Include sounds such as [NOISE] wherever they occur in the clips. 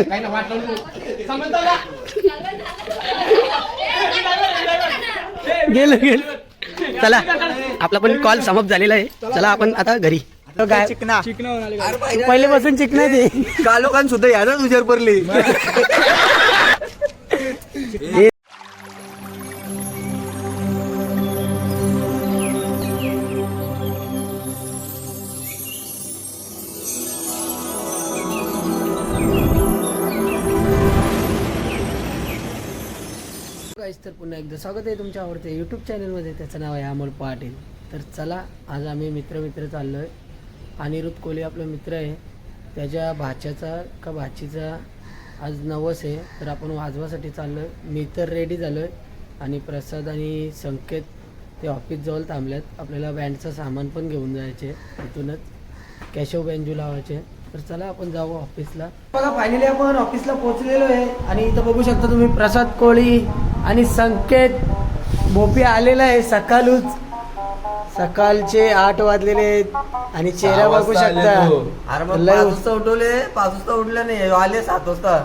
काही ना? गेलं गेलं चला आपला पण कॉल समाप्त झालेला आहे. चला आपण आता घरी. चिकना. पहिले बसून चिकना ते कालोखान सुद्धा याचा तुझ्यावर पडली? [LAUGHS] एकदा स्वागत आहे तुमच्या आवडत्या यूट्यूब चॅनलमध्ये त्याचं नाव आहे अमोल पाटील. तर चला आज आम्ही मित्र मित्र चाललो आहे अनिरुद्ध कोहली आपला मित्र आहे. त्याच्या भाच्याचा का भाचीचा आज नवस आहे. तर आपण वाजवासाठी चाललो आहे मी तर रेडी झालो आहे आणि प्रसाद आणि संकेत ते ऑफिसजवळ थांबल्यात. आपल्याला बँडचं सामान पण घेऊन जायचे तिथूनच कॅशव बँजू लावायचे तर चला आपण जाऊ ऑफिसला बघा फायनली आपण ऑफिसला पोहोचलेलो आहे. आणि इथं बघू शकता तुम्ही प्रसाद कोळी आणि संकेत बोपी आलेला आहे सकाळूच. सकाळचे आठ वाजलेले आहेत आणि चेहरा बघू शकता. अरे मग लय पाच वाजता उठवले पाच वाजता उठले नाही आले सात वाजता.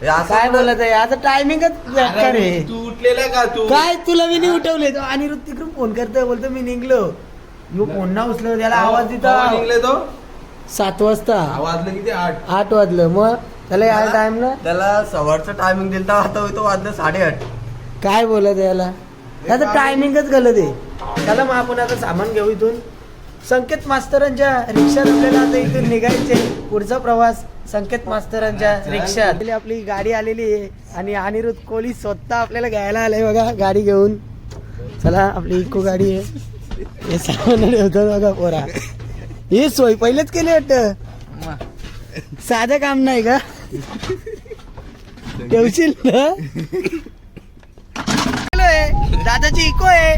हे असं काय कुठं- बोलत आहे? आता टायमिंगच बेकार आहे तू उठलेला का तू? काय तुला मी नाही उठवले? तो आणि तिकडून फोन करतोय बोलतो मी निघलो. मी फोन ना उचलो त्याला आवाज केव्हा देतो निघले तो. सात वाजता. वाजलं किती? आठ. आठ वाजलं. मग? त्याला या टाइम ना त्याला सवारचं टायमिंग दिलं तर आता तो वाजलं साडेआठ. काय बोलत आहे याला? त्याचं टायमिंगच गलत आहे. चला मग आपण आता सामान घेऊ इथून. संकेत मास्तरांच्या रिक्षात आपल्याला आता इथून निघायचे पुढचा प्रवास संकेत मास्तरांच्या रिक्षात. आपली- आपली गाडी आलेली आहे आणि अनिरुद्ध कोहली स्वतः आपल्याला घ्यायला आलाय बघा गाडी घेऊन. चला आपली इको गाडी आहे. हे सामान ठेवतो बघा पोरा. हे सोय पहिलेच केली वाटत. साधं काम नाही का? ठेवशील ना? दादाची इको आहे.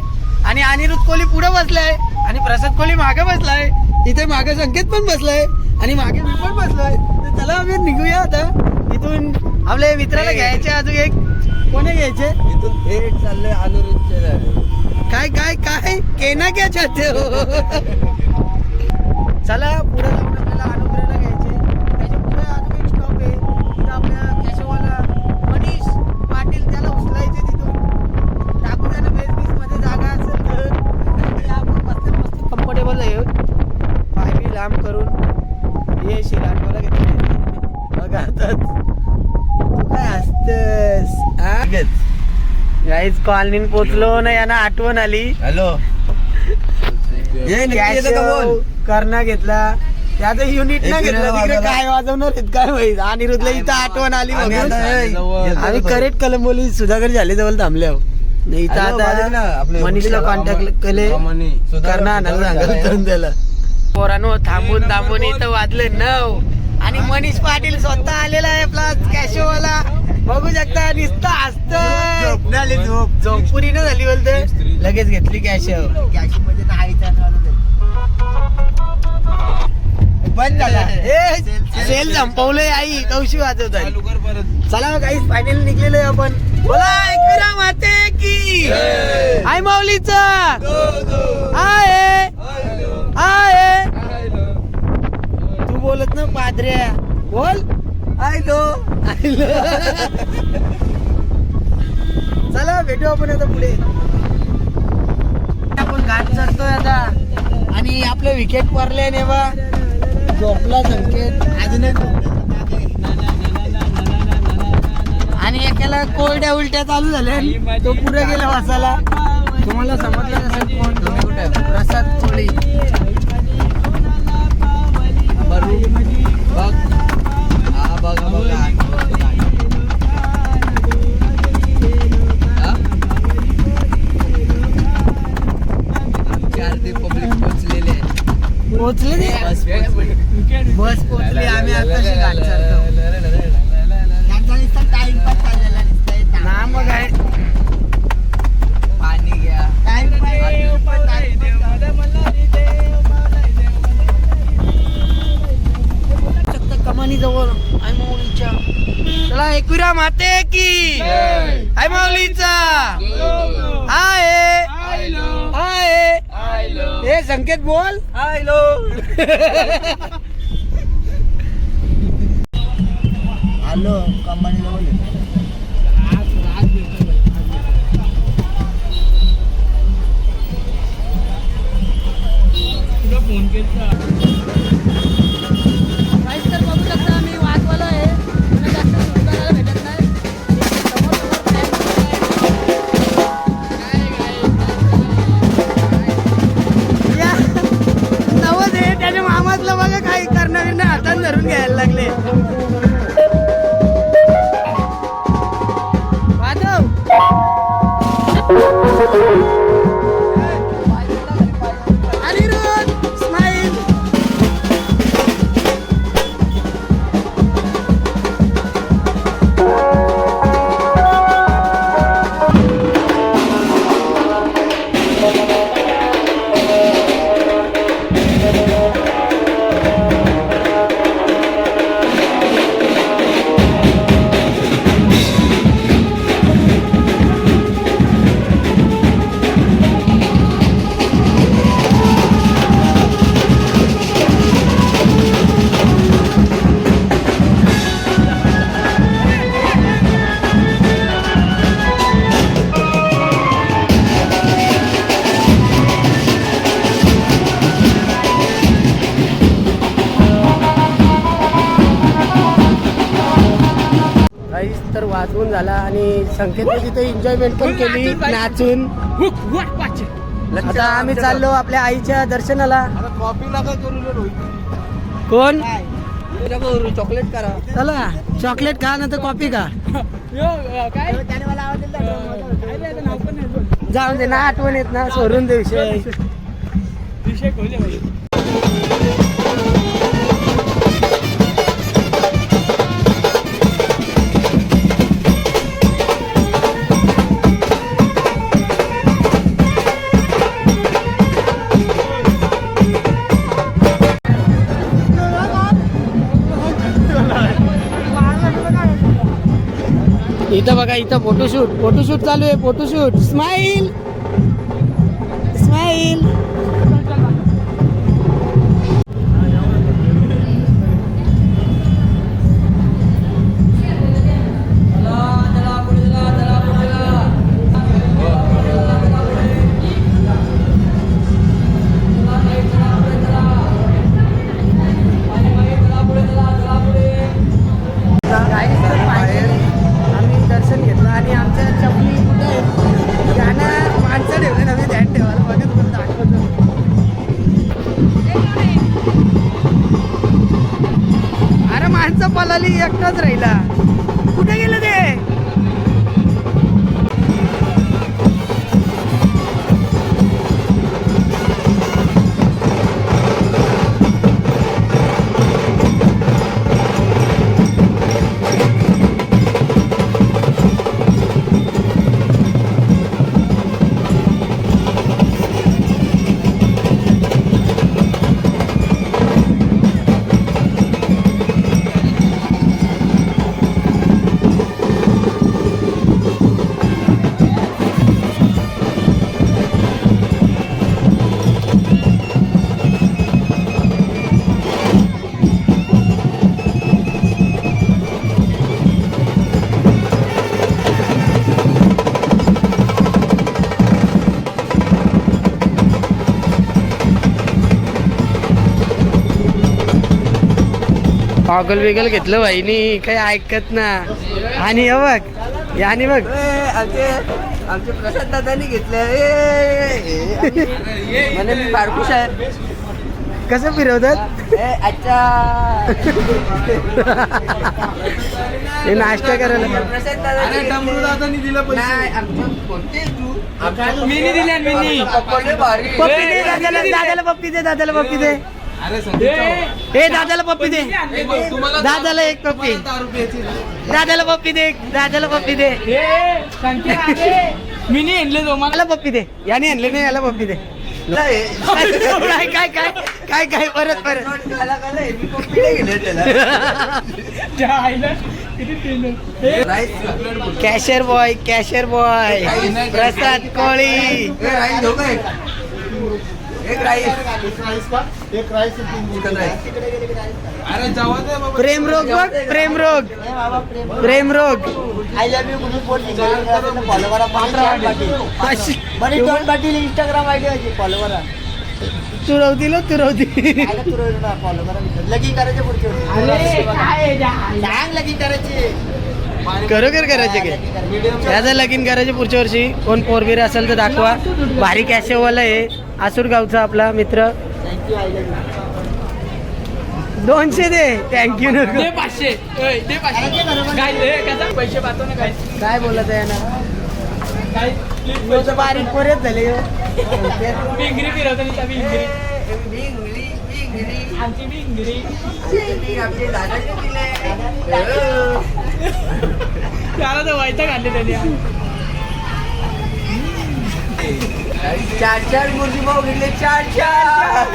आणि अनिरुद्ध कोहली पुढे बसलाय. आणि प्रसाद कोहली मागे बसलाय. इथे मागे संकेत पण बसलाय. आणि मागे मी पण बसलोय. तर चला आम्ही निघूया आता. इथून आपल्या मित्राला घ्यायचे अजून एक. कोणी घ्यायचे? इथून थेट चाललंय अनुरुद्धच्या काय काय काय? केना क्या चाहते हो? चला पुढे जाऊन आपल्याला अनुग्रहाला घ्यायचे त्याच्या पुढे अजून एक स्टॉप आहे तिथं आपल्या केशवाला मनीष पाटील त्याला उचलायचे तिथून. टाकू त्याला बेस बीसमध्ये जागा असेल तर. आपण मस्त मस्त कम्फर्टेबल आहे. पाय बी लांब करून. ये शिलाटवाला घेतले. बघा आता. तू काय असतस? गाईज कॉलनीत पोचलो. ना यांना आठवण आली. हॅलो ये नक्की येतं का बोल करणा घेतला. त्याचं युनिट ना एक घेतलं तिकडे. काय वाजवणार आहेत काय माहीत अनिरुद्धला इथं आठवण आली आम्ही म्हणून. आम्ही करेक्ट कलंबोली सुधाकर झाले जवळ थांबले. नाही इथं आता मनीषला कॉन्टॅक्ट केले अमनी. सुधाकर- करणा आणायला सुधाकर सांगितलं झालाय. जाऊन त्याला पोरानो थांबून थांबून इथं वाजले नऊ आणि मनीष पाटील स्वतः आलेला आहे आपला कॅशोवाला बघू शकता नुसतं हसतंय झोप नाही झोप. झोप पुरी न झाली बोलते लगेच घेतली कॅश कॅश नाही बंद झाला. [LAUGHS] सेल संपवलंय आई कौशी वाजवत आहे? चालू काही फायनल निघलेलो आहे आपण. बोला एकविरा माते की. आय माऊलीचा. आहे आहे तू बोलत ना पादऱ्या बोल. आयलो आयलो चला भेटू आपण आता पुढे. आपण घाट चढतोय आता. आणि आपले विकेट पडले नेवा. झोपला संकेत. अजून एक आणि एकाला कोरड्या उलट्या चालू झाल्या. तो पुढे गेला वाचायला. तुम्हाला समजलं नसेल कोण तुम्ही कुठे प्रसाद कोळी. बघ. हा बघ बघ. ते बस पोहोचली आम्ही आताशी घाट चढतो ना मग आहे. पाणी घ्या. कमानी जवळ. आय माऊलीच्या. चला एकविरा माते की. आय माऊलीचा. आहे आहे ए संकेत बोल. हॅलो [LAUGHS] आलो कंपनीला बोल काहीच तर बघू शकता मी वाघवाला आहे. मला जास्त सुरू करायला भेटत नाही. आहे त्याच्या मामातलं बघा काही करणार हातात धरून घ्यायला लागले. संकेतने तिथे एन्जॉयमेंट पण केली नाचून आता आम्ही चाललो आपल्या आईच्या दर्शनाला. आता कॉफी नका करू कोण? चॉकलेट करा चला चॉकलेट खा ना तर कॉफी खा [LAUGHS] जाऊन दे ना आठवण येत ना सोडून दे विषय. इथं बघा इथं फोटोशूट फोटोशूट चालू आहे फोटोशूट स्माईल गॉगल बिगल घेतलं बहिणी काही ऐकत ना. आणि हे बघ याने बघ. आमचे आमचे प्रसाद दादानी घेतले. मी बारकुश आहे. कसं फिरवतात? ए, अच्छा. हे नाश्ता करायला. दादा डमरू दादानी दिलं नाही पैसे आमचे कोणते तू? मिनी दिल्या मिनी. पप्पाने भारी. पप्पी दे दादाला दादाला पप्पी दे दादाला पप्पी दे. ए दादाला पप्पी दे. दादाला एक पप्पी? दादाला पप्पी दे दादाला पप्पी दे. [LAUGHS] मिनी आणले तो मला. पप्पी दे. याने आणले नाही याला पप्पी दे. नाही. [LAUGHS] काय काय काय काय काय परत परत. नोट घाला का नाही? मी पप्पी नाही गेले त्याला. [LAUGHS] त्या आईला किती tension rice cashier boy cashier boy Prasad Koli. Rice. घेऊ काय एक राईस एक राईस. चिकन राईस अरे जावा दे बाबा. प्रेम रोग बघ प्रेम रोग. प्रेम रोग. आय लव्ह यू म्हणून बोल फॉलो करा पांढरा पाटील बरे दोन पाटील इंस्टाग्राम आयडी आहे फॉलो करा तू रवती लो तू रवती आयला तू फॉलो करा लगीन करायचे पुढचे लगीन करायचे खरोखर करायचे. काय त्याचं लगीन करायचे. पुढच्या वर्षी. कोण पोरबीर असेल तर दाखवा. भारी कॅशेवाला आहे. आसूर गावचा आपला मित्र. दोनशे दे. थँक्यू पाचशे. पैसे काय बोलत आहे ना? बारीक पोरेच झाले त्याला तर व्हायचं घातले त्यांनी. चार चार मुर्गी भाऊ घेतले चार चार.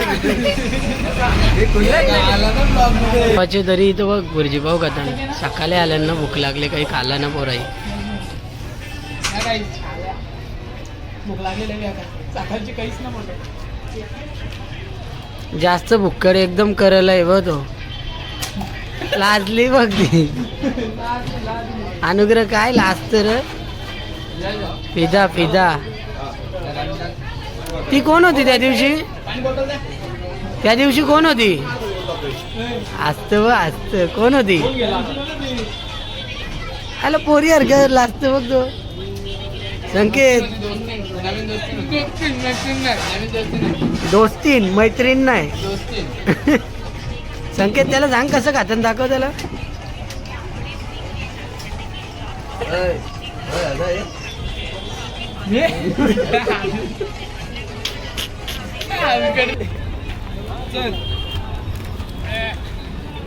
हे तरी इथं बघ भुर्जीपाव खाताना. सकाळी आल्यांना भूक लागले काही खाला ना पोराई जास्त भुक्कड एकदम करायला आहे बघ तो. लाजली बघ ती. अनुग्रह काय लाजत र? फिदा फिदा. ती कोण होती त्या दिवशी? त्या दिवशी कोण होती? असत व असत कोण होती? कोण पोरी हरकत लाजत बघ तो. संकेत. दोस्तीन मैत्रीण नाही. संकेत त्याला सांग कसं खातं दाखव त्याला.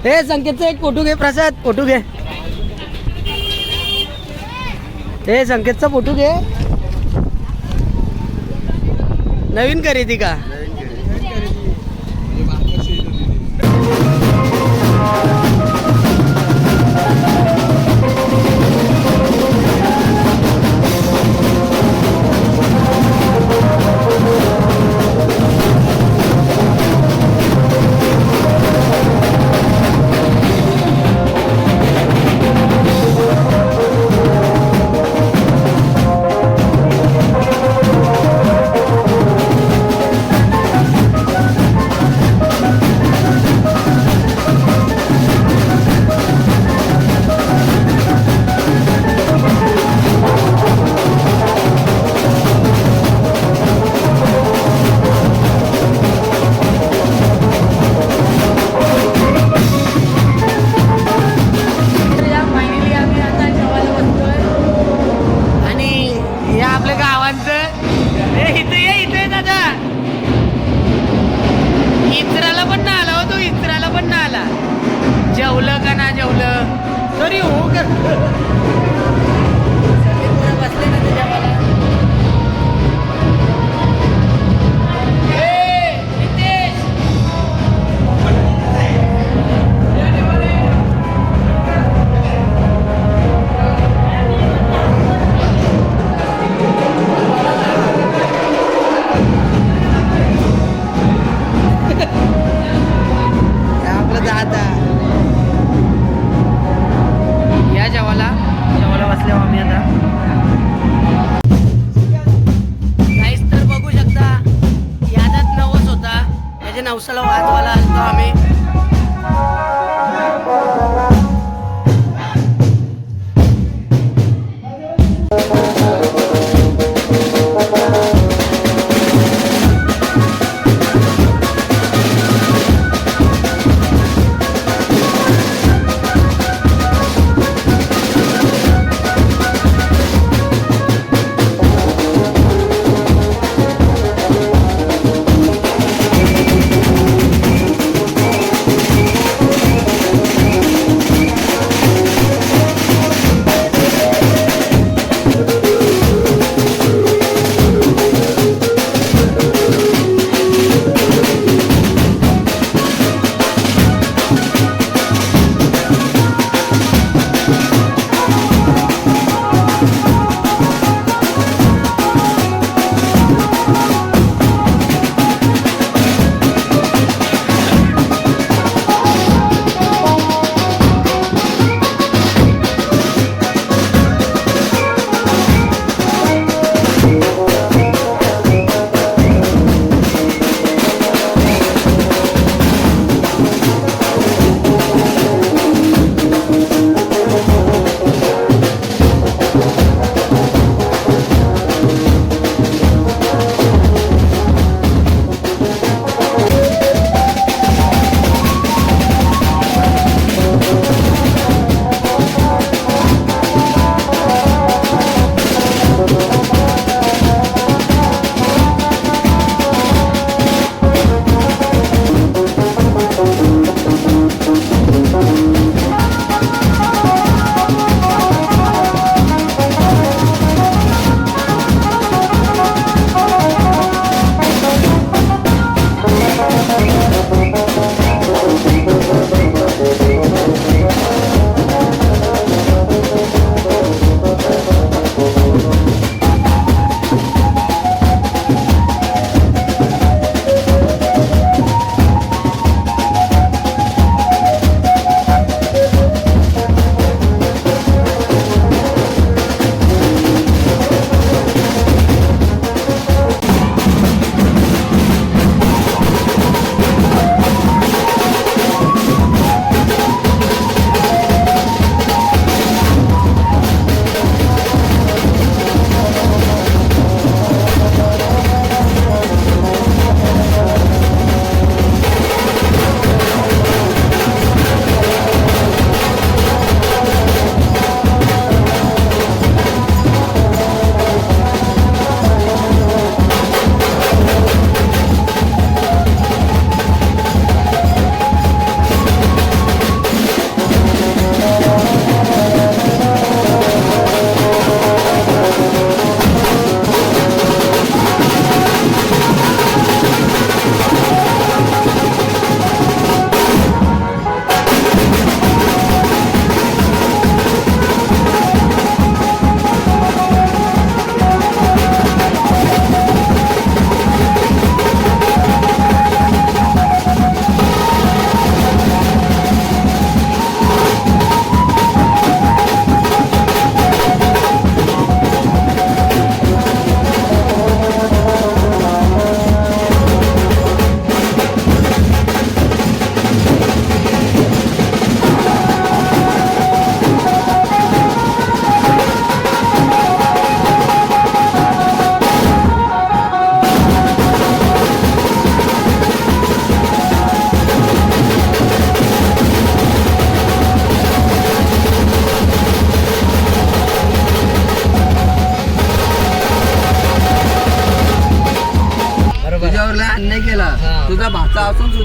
हे संकेतचा एक फोटो घे प्रसाद फोटो घे. हे संकेतचा फोटो घे. नवीन खरेदी का?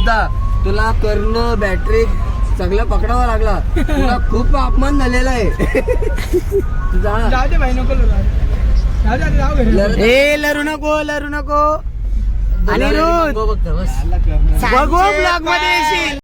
सुद्धा तुला कर्ण बॅटरी सगळं पकडावा लागला. तुला खूप अपमान झालेला आहे. तू जा. जाऊ दे भाई नको लढू. जाऊ दे आता जाऊ घरी. लढ- ए लरू नको लरू नको. अनिरुद्ध. बघ बस. बघू ब्लॉगमध्ये येशील.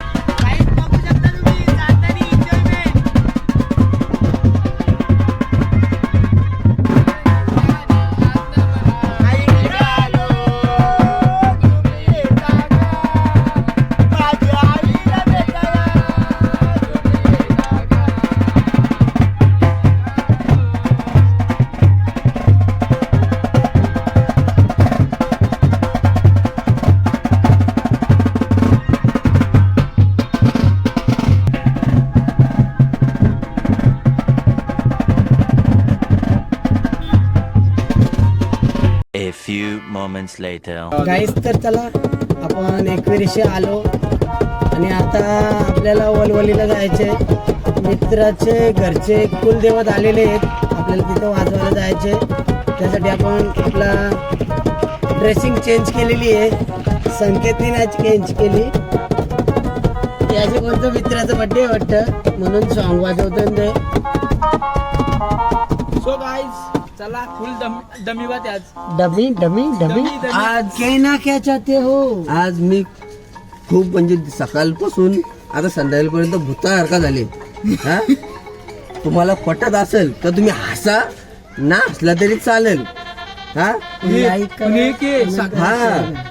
Moments later. गाईस तर चला आपण एकविरीशी आलो. आणि आता आपल्याला वलवलीला जायचे मित्राचे घरचे कुलदेवत आलेले आहेत. आपल्याला तिथं वाजवायला जायचे त्यासाठी आपण आपला ड्रेसिंग चेंज केलेली आहे. संकेतने नाही चेंज केली. याचे कोणतं मित्राचं बड्डे वाटतं. म्हणून सॉन्ग वाजवतो ते चला फुल दम दमीवात आहे आज. डमी डमी डमी. आज कहना क्या चाहते हो? आज मी खूप म्हणजे सकाळपासून आता संध्याकाळपर्यंत भूतासारखा झाले. हा? तुम्हाला पटत असेल तर तुम्ही हसा ना हसला तरी चालेल. हा? लाईक पण हे की हा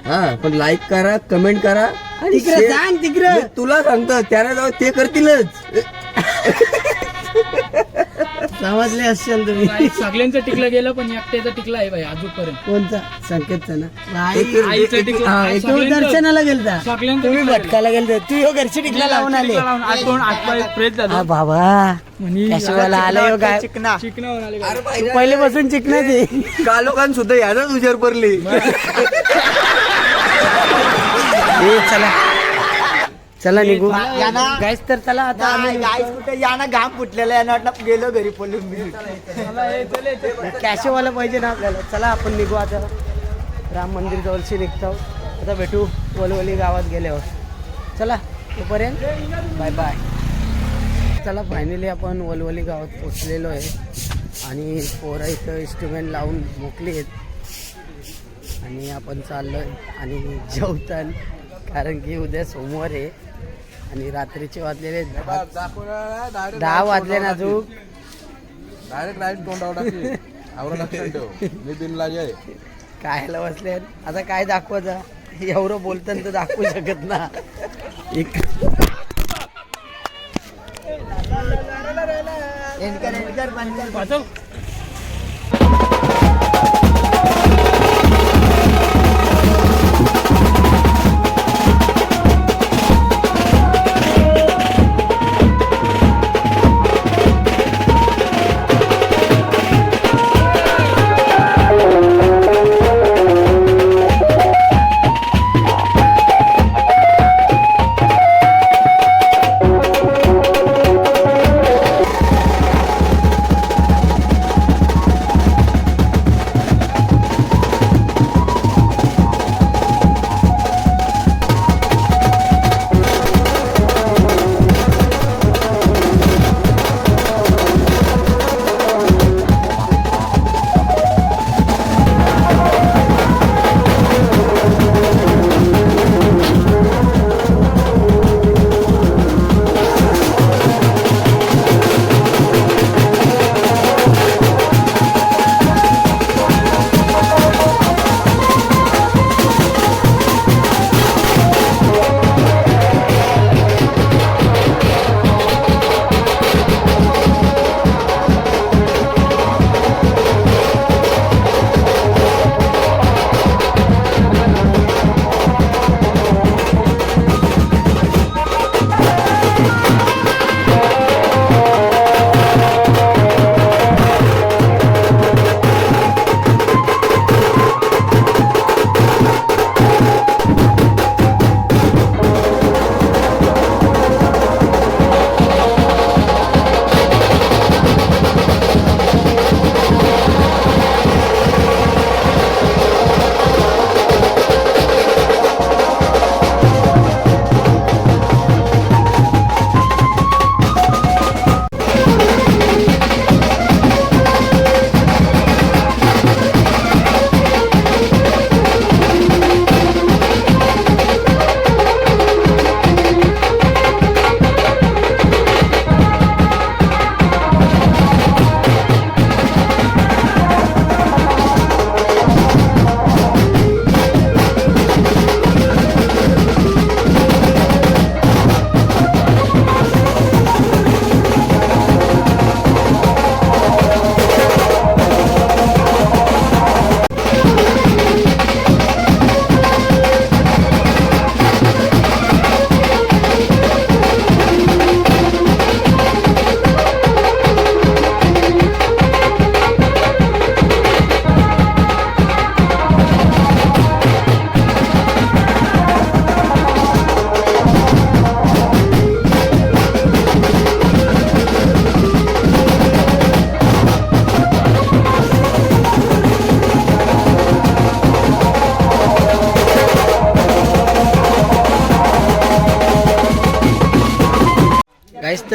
हा पण लाईक करा कमेंट करा. आणि तिकडे share- सांग तिकडे. मी तुला सांगतो त्याला जाऊ ते करतीलच. [LAUGHS] समजले असेल तुम्ही. सगळ्यांचं टिकलं गेलं पण एकट्याचं टिकलं आहे भाई अजूनपर्यंत. कोणता? संकेतचा ना. आईचं टिकलं हा, सगळ्यांचं- दर्शनाला गेलता. सगळ्यांचं तुम्ही टिकलं. भटकाला गेलते. तू यो घरची टिकला लावून आले. लावून फ्रेश हा झालो. बाबा. आला यो काय? चिकना चिकन होऊन आले अरे तू चिकना कालोखान सुद्धा यालाच हुशार पडली? ए, चला. चला निघू. याना गाईस तर चला आता आम्ही गाईस कुठे? याना घाम फुटलेला यानं वाटलं गेलो घरी पळून मी. कॅशवाला पाहिजे ना आपल्याला. चला आपण निघू आता. राम मंदिर जवळशी निघतो. आता भेटू वलवली गावात गेल्यावर. चला तोपर्यंत बाय बाय चला फायनली आपण वलवली गावात पोचलेलो आहे. आणि पोरं इथं इन्स्ट्रुमेंट लावून मोकली आहेत. आणि आपण चाललो आहे आणि जेवतान कारण की उद्या सोमवार आहे. आणि रात्रीचे वाजलेले दहा वाजले ना अजून. डायरेक्ट राईट तोंडावर टाकली आवरा लक्षात ठेव. मी बिनला आहे. कायला बसले आता काय दाखवायचं एवढं बोलताना तर दाखवू शकत ना. एक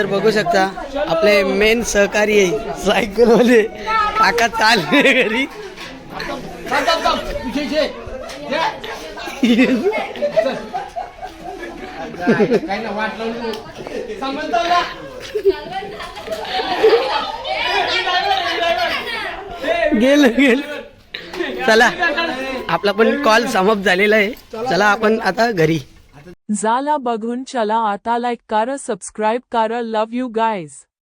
तर बघू शकता आपले मेन सहकारी आहे. सायकलवाले. काका चालले घरी. गेल गेल. गेलं चला आपला पण कॉल समाप्त झालेला आहे. चला आपण आता घरी. झाला बघून चला आता लाईक करा सबस्क्राईब करा. लव यू गाईज